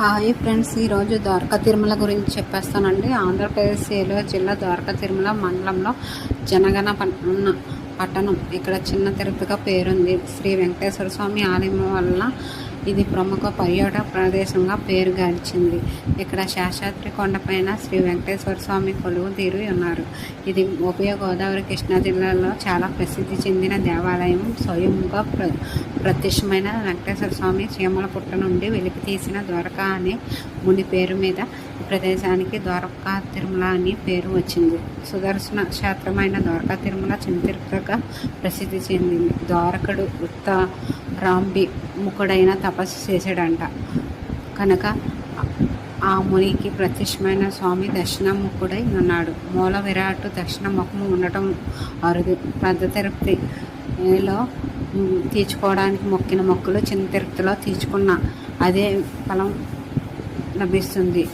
Hi friends ఈరోజు ద్వారకా తిరుమల గురించి చెప్పేస్తానండి. ఆంధ్రప్రదేశ్ ఏలూరు జిల్లా ద్వారకా తిరుమల మండలంలో జనగణ పట్టణ పట్టణం. ఇక్కడ చిన్న తిరుపతిగా పేరుంది. శ్రీ వెంకటేశ్వర స్వామి ఆలయం వల్ల ఇది ప్రముఖ పర్యాటక ప్రదేశంగా పేరు గాల్చింది ఇక్కడ శేషాద్రి కొండపైన శ్రీ వెంకటేశ్వర స్వామి కొలువు తీరు ఉన్నారు. ఇది ఉభయ గోదావరి కృష్ణా జిల్లాలో చాలా ప్రసిద్ధి చెందిన దేవాలయం. స్వయంగా ప్ర ప్రత్యక్షమైన వెంకటేశ్వర స్వామి చీమల పుట్ట నుండి వెలికి తీసిన ద్వారకా అనే ముని పేరు మీద ప్రదేశానికి ద్వారకా తిరుమల అని పేరు వచ్చింది. సుదర్శన క్షేత్రమైన ద్వారకా తిరుమల చిన్న తిరుపతిగా ప్రసిద్ధి చెందింది. ద్వారకుడు ఉత్త రాంబి ముఖుడైన తపస్సు చేశాడంట. కనుక ఆ మునికి ప్రత్యక్షమైన స్వామి దక్షిణముఖుడై ఉన్నాడు. మూల విరాట్ దక్షిణ ముఖము ఉండటం అరుదు. పెద్ద తిరుపతిలో తీర్చుకోవడానికి మొక్కిన మొక్కులు చిన్న తిరుపతిలో తీర్చుకున్న అదే ఫలం లభిస్తుంది.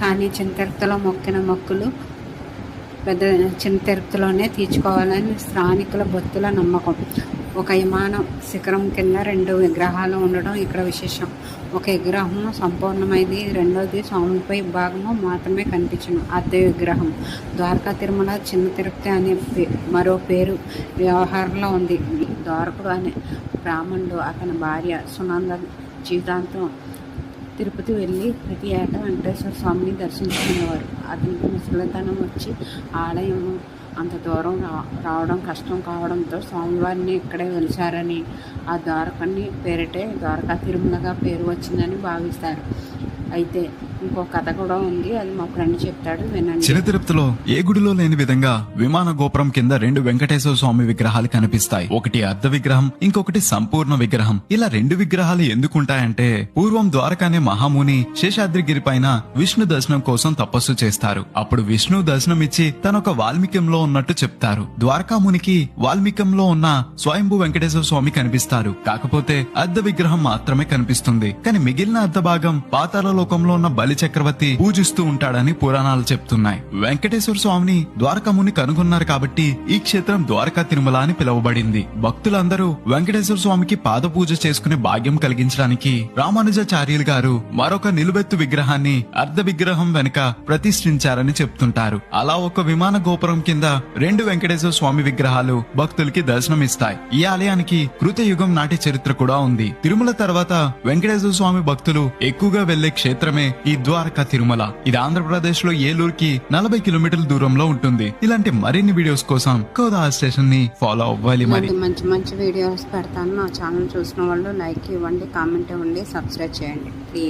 కానీ చిన్న తిరుపతిలో మొక్కిన మొక్కులు పెద్ద చిన్న తిరుపతిలోనే తీర్చుకోవాలని స్థానికుల భక్తుల నమ్మకం. ఒక విమానం శిఖరం కింద రెండు విగ్రహాలు ఉండడం ఇక్కడ విశేషం. ఒక విగ్రహం సంపూర్ణమైంది. రెండోది స్వామిపై భాగము మాత్రమే కనిపించను. అద్దె విగ్రహం. ద్వారకా తిరుమల చిన్న తిరుపతి అనే మరో పేరు వ్యవహారంలో ఉంది. ద్వారకుడు అనే బ్రాహ్మణుడు అతని భార్య సునంద జీవితాంతం తిరుపతి వెళ్ళి ప్రతి ఏటా వెంకటేశ్వర స్వామిని దర్శించుకునేవారు. అతనికి ముసలితనం వచ్చి ఆలయం అంత దూరం రా రావడం కష్టం కావడంతో స్వామివారిని ఇక్కడే వెలిచారని ఆ ద్వారకాన్ని పేరిటే ద్వారకా తిరుమలగా పేరు వచ్చిందని భావిస్తారు. అయితే ఇంకో కథ కూడా ఉంది. అది మా ఫ్రెండ్ చెప్తాడు వినండి. చిన్న తిరుపతిలో ఏ గుడిలో లేని విధంగా విమాన గోపురం కింద రెండు వెంకటేశ్వర స్వామి విగ్రహాలు కనిపిస్తాయి. ఒకటి అర్ధ విగ్రహం ఇంకొకటి సంపూర్ణ విగ్రహం. ఇలా రెండు విగ్రహాలు ఎందుకుంటాయంటే పూర్వం ద్వారకానే మహాముని శేషాద్రిగిరి పైన విష్ణు దర్శనం కోసం తపస్సు చేస్తారు. అప్పుడు విష్ణు దర్శనం ఇచ్చి తనొక వాల్మీకంలో ఉన్నట్టు చెప్తారు. ద్వారకామునికి వాల్మీకంలో ఉన్న స్వయంభూ వెంకటేశ్వర స్వామి కనిపిస్తారు. కాకపోతే అర్ధ విగ్రహం మాత్రమే కనిపిస్తుంది. కానీ మిగిలిన అర్ధ భాగం పాతాల లోకంలో ఉన్న బలి చక్రవర్తి పూజిస్తూ ఉంటాడని పురాణాలు చెప్తున్నాయి. వెంకటేశ్వర స్వామిని ద్వారకాముని కనుగొన్నారు కాబట్టి ఈ క్షేత్రం ద్వారకా తిరుమల అని పిలువబడింది. భక్తులందరూ వెంకటేశ్వర స్వామికి పాద పూజ చేసుకునే భాగ్యం కలిగించడానికి రామానుజాచార్యులు గారు మరొక నిలువెత్తు విగ్రహాన్ని అర్ధ విగ్రహం వెనుక ప్రతిష్ఠించారని చెప్తుంటారు. అలా ఒక విమాన గోపురం కింద రెండు వెంకటేశ్వర స్వామి విగ్రహాలు భక్తులకి దర్శనమిస్తాయి. ఈ ఆలయానికి కృతయుగం నాటి చరిత్ర కూడా ఉంది. తిరుమల తర్వాత వెంకటేశ్వర స్వామి భక్తులు ఎక్కువగా వెళ్ళే క్షేత్రమే ఈ ద్వారకా తిరుమల. ఇది ఆంధ్రప్రదేశ్లో ఏలూరుకి నలభై కిలోమీటర్ల దూరంలో ఉంటుంది. ఇలాంటి మరిన్ని వీడియోస్ కోసం కోదా స్టేషన్ని ఫాలో అవ్వాలి మరి. మంచి మంచి వీడియోస్ పెడతాను. నా ఛానల్ చూసిన వాళ్ళు లైక్ ఇవ్వండి కామెంట్ ఇవ్వండి సబ్స్క్రైబ్ చేయండి.